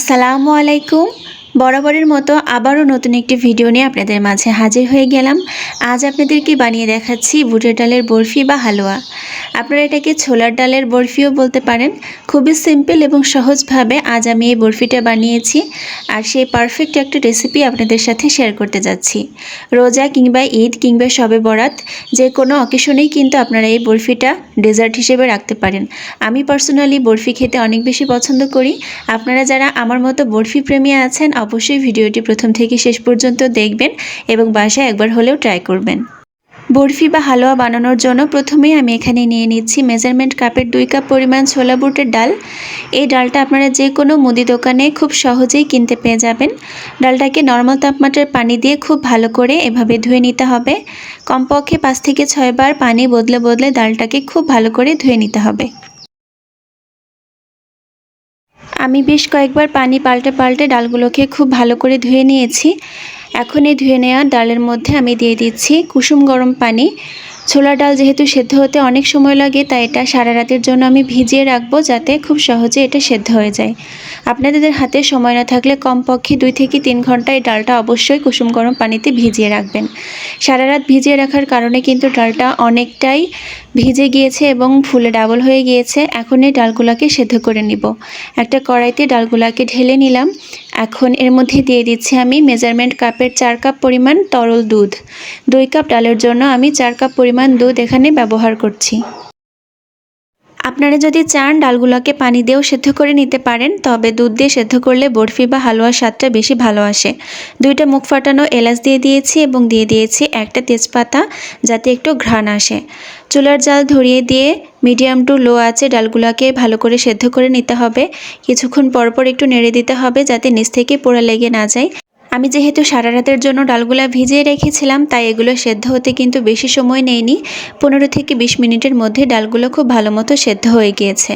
আসসালামু আলাইকুম। বরাবরের মতো আবারও নতুন একটি ভিডিও নিয়ে আপনাদের মাঝে হাজির হয়ে গেলাম। আজ আপনাদেরকে বানিয়ে দেখাচ্ছি বুটের ডালের বরফি বা হালুয়া। আপনারা এটাকে ছোলার ডালের বরফিও বলতে পারেন। খুবই সিম্পল এবং সহজভাবে আজ আমি এই বরফিটা বানিয়েছি আর সেই পারফেক্ট একটা রেসিপি আপনাদের সাথে শেয়ার করতে যাচ্ছি। রোজা কিংবা ঈদ কিংবা শবে বরাত যে কোনো অকেশনেই কিন্তু আপনারা এই বরফিটা ডেজার্ট হিসেবে রাখতে পারেন। আমি পার্সোনালি বরফি খেতে অনেক বেশি পছন্দ করি। আপনারা যারা আমার মতো বরফি প্রেমী আছেন অবশ্যই ভিডিওটি প্রথম থেকে শেষ পর্যন্ত দেখবেন এবং বাসায় একবার হলেও ট্রাই করবেন। বরফি বা হালুয়া বানানোর জন্য প্রথমেই আমি এখানে নিয়ে নিচ্ছি মেজারমেন্ট কাপের দুই কাপ পরিমাণ ছোলা বুটের ডাল। এই ডালটা আপনারা যে কোনো মুদি দোকানে খুব সহজেই কিনতে পেয়ে যাবেন। ডালটাকে নর্মাল তাপমাত্রার পানি দিয়ে খুব ভালো করে এভাবে ধুয়ে নিতে হবে। কমপক্ষে পাঁচ থেকে ছয়বার পানি বদলে বদলে ডালটাকে খুব ভালো করে ধুয়ে নিতে হবে। আমি বেশ কয়েকবার পানি পাল্টে পাল্টে ডালগুলোকে খুব ভালো করে ধুয়ে নিয়েছি। এখন এই ধুয়ে নেওয়া ডালের মধ্যে আমি দিয়ে দিচ্ছি কুসুম গরম পানি। ছোলা ডাল যেহেতু সেদ্ধ হতে অনেক সময় লাগে, তাই এটা সারা রাতের জন্য আমি ভিজিয়ে রাখব যাতে খুব সহজে এটা সেদ্ধ হয়ে যায়। আপনাদের হাতে সময় না থাকলে কমপক্ষে দুই থেকে তিন ঘণ্টা এই ডালটা অবশ্যই কুসুম গরম পানিতে ভিজিয়ে রাখবেন। সারা রাত ভিজিয়ে রাখার কারণে কিন্তু ডালটা অনেকটাই ভিজে গিয়েছে এবং ফুলে ডাবল হয়ে গিয়েছে, এখন এই ডালগুলাকে সেদ্ধ করে নিব। একটা কড়াইতে ডালগুলাকে ঢেলে নিলাম। এখন এর মধ্যে দিয়ে দিচ্ছি আমি মেজারমেন্ট কাপের চার কাপ পরিমাণ তরল দুধ। দুই কাপ ডালের জন্য আমি চার কাপ পরিমাণ দুধ এখানে ব্যবহার করছি। আপনারা যদি চান ডালগুলোকে পানি দিয়েও সেদ্ধ করে নিতে পারেন, তবে দুধ দিয়ে সেদ্ধ করলে বরফি বা হালুয়ার স্বাদটা বেশি ভালো আসে। দুইটা মুখ ফাটানো এলাচ দিয়ে দিয়েছি এবং দিয়ে দিয়েছি একটা তেজপাতা যাতে একটু ঘ্রাণ আসে। চুলার জাল ধরিয়ে দিয়ে মিডিয়াম টু লো আছে ডালগুলোকে ভালো করে সেদ্ধ করে নিতে হবে। কিছুক্ষণ পরপর একটু নেড়ে দিতে হবে যাতে নিচ থেকে পোড়া লেগে না যায়। আমি যেহেতু সারা রাতের জন্য ডালগুলো ভিজিয়ে রেখেছিলাম, তাই এগুলো সেদ্ধ হতে কিন্তু বেশি সময় নেয়নি। পনেরো থেকে বিশ মিনিটের মধ্যে ডালগুলো খুব ভালো মতো সেদ্ধ হয়ে গিয়েছে।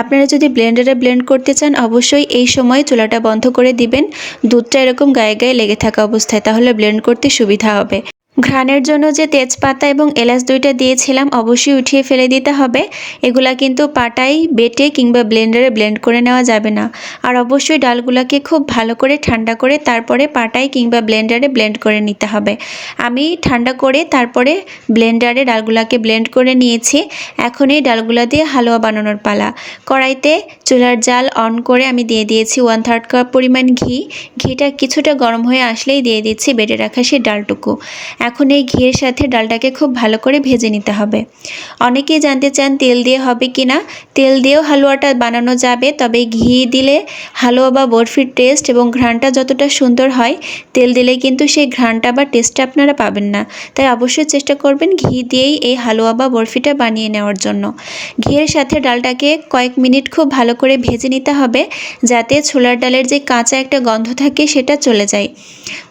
আপনারা যদি ব্লেন্ডারে ব্লেন্ড করতে চান, অবশ্যই এই সময় চুলাটা বন্ধ করে দিবেন। দুধটা এরকম গায়ে গায়ে লেগে থাকা অবস্থায়, তাহলে ব্লেন্ড করতে সুবিধা হবে। ঘ্রাণের জন্য যে তেজপাতা এবং এলাচ দুইটা দিয়েছিলাম, অবশ্যই উঠিয়ে ফেলে দিতে হবে। এগুলা কিন্তু পাটাই বেটে কিংবা ব্লেন্ডারে ব্লেন্ড করে নেওয়া যাবে না। আর অবশ্যই ডালগুলাকে খুব ভালো করে ঠান্ডা করে তারপরে পাটাই কিংবা ব্লেন্ডারে ব্লেন্ড করে নিতে হবে। আমি ঠান্ডা করে তারপরে ব্লেন্ডারে ডালগুলাকে ব্লেন্ড করে নিয়েছি। এখন এই ডালগুলা দিয়ে হালুয়া বানানোর পালা। কড়াইতে চুলার জাল অন করে আমি দিয়ে দিয়েছি ওয়ান থার্ড কাপ পরিমাণ ঘি। ঘিটা কিছুটা গরম হয়ে আসলেই দিয়ে দিচ্ছি, বেটে রাখা সেই ডালটুকু। এখন এই ঘিয়ের সাথে ডালটাকে খুব ভালো করে ভেজে নিতে হবে। অনেকেই জানতে চান তেল দিয়ে হবে কি না তেল দিয়েও হালুয়াটা বানানো যাবে, তবে ঘি দিলে হালুয়া বা বরফির টেস্ট এবং ঘ্রাণটা যতটা সুন্দর হয়, তেল দিলে কিন্তু সেই ঘ্রাণটা বা টেস্টটা আপনারা পাবেন না। তাই অবশ্যই চেষ্টা করবেন ঘি দিয়েই এই হালুয়া বা বরফিটা বানিয়ে নেওয়ার জন্য। ঘিয়ের সাথে ডালটাকে কয়েক মিনিট খুব ভালো করে ভেজে নিতে হবে, যাতে ছোলার ডালের যে কাঁচা একটা গন্ধ থাকে সেটা চলে যায়।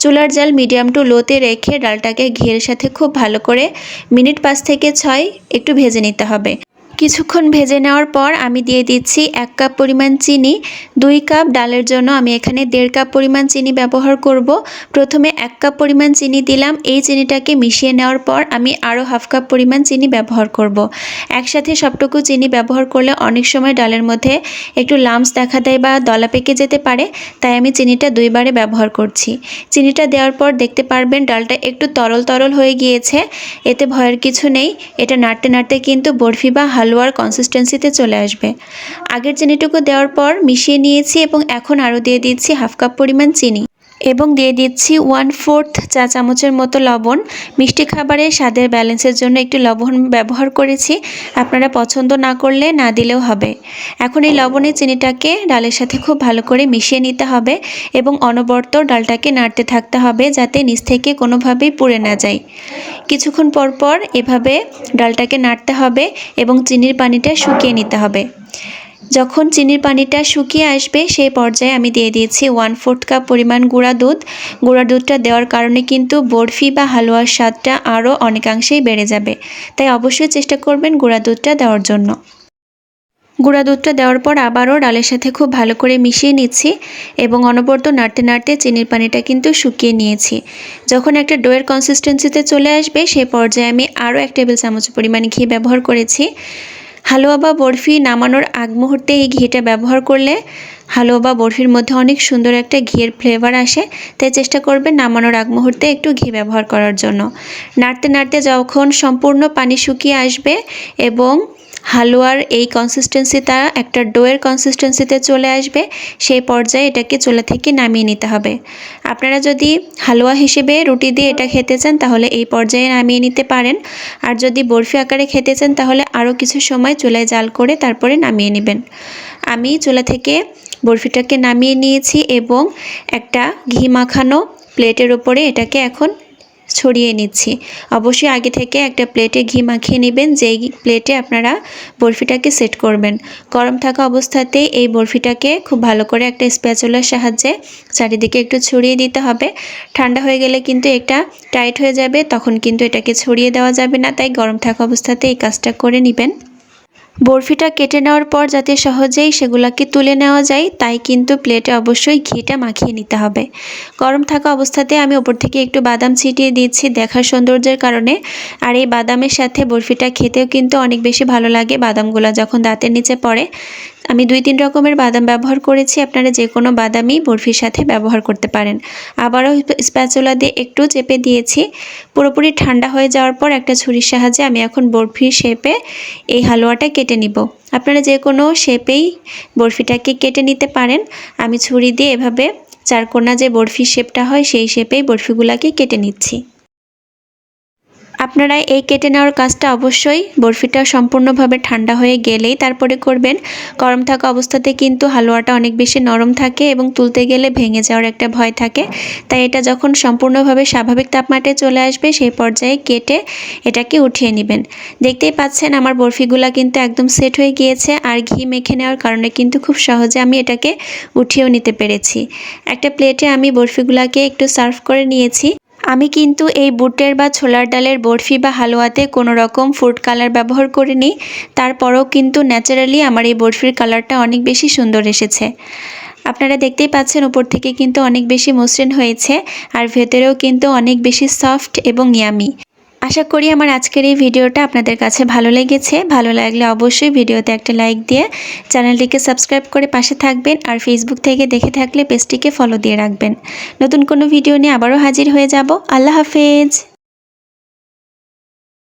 চুলার জাল মিডিয়াম টু লোতে রেখে ডালটাকে ঘিয়ের সাথে খুব ভালো করে মিনিট পাঁচ থেকে ছয় একটু ভেজে নিতে হবে। কিছুক্ষণ ভেজে নেওয়ার পর আমি দিয়ে দিচ্ছি এক কাপ পরিমাণ চিনি, দুই কাপ ডালের জন্য আমি এখানে দেড় কাপ পরিমাণ চিনি ব্যবহার করব প্রথমে এক কাপ পরিমাণ চিনি দিলাম, এই চিনিটাকে মিশিয়ে নেওয়ার পর আমি আরও হাফ কাপ পরিমাণ চিনি ব্যবহার করব। একসাথে সবটুকু চিনি ব্যবহার করলে অনেক সময় ডালের মধ্যে একটু লামস দেখা দেয় বা দলা পেকে যেতে পারে, তাই আমি চিনিটা দুইবারে ব্যবহার করছি চিনিটা দেওয়ার পর দেখতে পারবেন ডালটা একটু তরল তরল হয়ে গিয়েছে, এতে ভয়ের কিছু নেই, এটা নাড়তে নাড়তে কিন্তু বরফি বা হালুয়ার কনসিস্টেন্সিতে চলে আসবে। আগের চিনিটুকু দেওয়ার পর মিশিয়ে নিয়েছি এবং এখন আরও দিয়ে দিচ্ছি হাফ কাপ পরিমাণ চিনি। এবং দিয়ে দিচ্ছি ওয়ান ফোর্থ চা চামচের মতো লবণ। মিষ্টি খাবারে স্বাদের ব্যালেন্সের জন্য একটু লবণ ব্যবহার করেছি। আপনারা পছন্দ না করলে না দিলেও হবে। এখন এই লবণের চিনিটাকে ডালের সাথে খুব ভালো করে মিশিয়ে নিতে হবে এবং অনবরত ডালটাকে নাড়তে থাকতে হবে যাতে নিচ থেকে কোনোভাবেই পুড়ে না যায়। কিছুক্ষণ পর পর এভাবে ডালটাকে নাড়তে হবে এবং চিনির পানিটা শুকিয়ে নিতে হবে। যখন চিনির পানিটা শুকিয়ে আসবে, সেই পর্যায়ে আমি দিয়ে দিয়েছি ওয়ান ফোর্থ কাপ পরিমাণ গুঁড়া দুধ। গুঁড়া দুধটা দেওয়ার কারণে কিন্তু বরফি বা হালুয়ার স্বাদটা আরও অনেকাংশেই বেড়ে যাবে। তাই অবশ্যই চেষ্টা করবেন গুঁড়া দুধটা দেওয়ার জন্য। গুঁড়া দুধটা দেওয়ার পর আবারও ডালের সাথে খুব ভালো করে মিশিয়ে নিচ্ছি এবং অনবরত নাড়তে নাড়তে চিনির পানিটা কিন্তু শুকিয়ে নিয়েছি। যখন একটা ডোয়ের কনসিস্টেন্সিতে চলে আসবে, সে পর্যায়ে আমি আরও এক টেবিল চামচ পরিমাণ ঘি ব্যবহার করেছি। হালুয়া বা বরফি নামানোর আগ মুহূর্তে এই ঘিটা ব্যবহার করলে হালুয়া বা বরফির মধ্যে অনেক সুন্দর একটা ঘিয়ের ফ্লেভার আসে। তাই চেষ্টা করবেন নামানোর আগ মুহূর্তে একটু ঘি ব্যবহার করার জন্য। নাড়তে নাড়তে যখন সম্পূর্ণ পানি শুকিয়ে আসবে এবং হালুয়ার এই কনসিস্টেন্সিটা একটা ডোয়ের কনসিস্টেন্সিতে চলে আসবে, সেই পর্যায়ে এটাকে চুলা থেকে নামিয়ে নিতে হবে। আপনারা যদি হালুয়া হিসেবে রুটি দিয়ে এটা খেতে চান, তাহলে এই পর্যায়ে নামিয়ে নিতে পারেন। আর যদি বরফি আকারে খেতে চান, তাহলে আরও কিছু সময় চুলায় জাল করে তারপরে নামিয়ে নেবেন। আমি চুলা থেকে বরফিটাকে নামিয়ে নিয়েছি এবং একটা ঘি মাখানো প্লেটের ওপরে এটাকে এখন ছড়িয়ে নিচ্ছি। অবশ্যই আগে থেকে একটা প্লেটে ঘি মাখিয়ে নেবেন, যেই প্লেটে আপনারা বরফিটাকে সেট করবেন। গরম থাকা অবস্থাতেই এই বরফিটাকে খুব ভালো করে একটা স্প্যাচুলার সাহায্যে চারিদিকে একটু ছড়িয়ে দিতে হবে। ঠান্ডা হয়ে গেলে কিন্তু এটা টাইট হয়ে যাবে, তখন কিন্তু এটাকে ছড়িয়ে দেওয়া যাবে না, তাই গরম থাকা অবস্থাতে এই কাজটা করে নেবেন। বরফিটা কেটে নেওয়ার পর যাতে সহজেই সেগুলোকে তুলে নেওয়া যায়, তাই কিন্তু প্লেটে অবশ্যই ঘিটা মাখিয়ে নিতে হবে। গরম থাকা অবস্থাতে আমি ওপর থেকে একটু বাদাম ছিটিয়ে দিচ্ছি দেখার সৌন্দর্যের কারণে। আর এই বাদামের সাথে বরফিটা খেতেও কিন্তু অনেক বেশি ভালো লাগে বাদামগুলো যখন দাঁতের নিচে পড়ে। আমি দুই তিন রকমের বাদাম ব্যবহার করেছি, আপনারা যে কোনো বাদামই বরফির সাথে ব্যবহার করতে পারেন। আবারও স্প্যাচুলা দিয়ে একটু চেপে দিয়েছি। পুরোপুরি ঠান্ডা হয়ে যাওয়ার পর একটা ছুরির সাহায্যে আমি এখন বরফির শেপে এই হালুয়াটা কেটে নিব। আপনারা যে কোনো শেপেই বরফিটাকে কেটে নিতে পারেন। আমি ছুরি দিয়ে এভাবে চারকোনা যে বরফির শেপটা হয়, সেই শেপেই বরফিগুলাকে কেটে নিচ্ছি। আপনারা এই কেটে নেওয়ার কাজটা অবশ্যই বরফিটা সম্পূর্ণভাবে ঠান্ডা হয়ে গেলেই তারপরে করবেন। গরম থাকা অবস্থাতে কিন্তু হালুয়াটা অনেক বেশি নরম থাকে এবং তুলতে গেলে ভেঙে যাওয়ার একটা ভয় থাকে। তাই এটা যখন সম্পূর্ণভাবে স্বাভাবিক তাপমাত্রায় চলে আসবে সেই পর্যায়ে কেটে এটাকে উঠিয়ে নেবেন। দেখতেই পাচ্ছেন আমার বরফিগুলা কিন্তু একদম সেট হয়ে গিয়েছে আর ঘি মেখে নেওয়ার কারণে কিন্তু খুব সহজে আমি এটাকে উঠিয়েও নিতে পেরেছি। একটা প্লেটে আমি বরফিগুলাকে একটু সার্ভ করে নিয়েছি। আমি কিন্তু এই বুটের বা ছোলার ডালের বরফি বা হালুয়াতে কোনো রকম ফুড কালার ব্যবহার করিনি। তারপরেও কিন্তু ন্যাচারালি আমার এই বরফির কালারটা অনেক বেশি সুন্দর এসেছে। আপনারা দেখতেই পাচ্ছেন উপর থেকে কিন্তু অনেক বেশি মসৃণ হয়েছে, আর ভেতরেও কিন্তু অনেক বেশি সফট এবং ইয়ামি। আশা করি আমার আজকের এই ভিডিওটা আপনাদের কাছে ভালো লেগেছে। ভালো লাগলে অবশ্যই ভিডিওতে একটা লাইক দিয়ে চ্যানেলটিকে সাবস্ক্রাইব করে পাশে থাকবেন আর ফেসবুক থেকে দেখে থাকলে পেজটিকে ফলো দিয়ে রাখবেন। নতুন কোনো ভিডিও নিয়ে আবারও হাজির হয়ে যাব। আল্লাহ হাফেজ।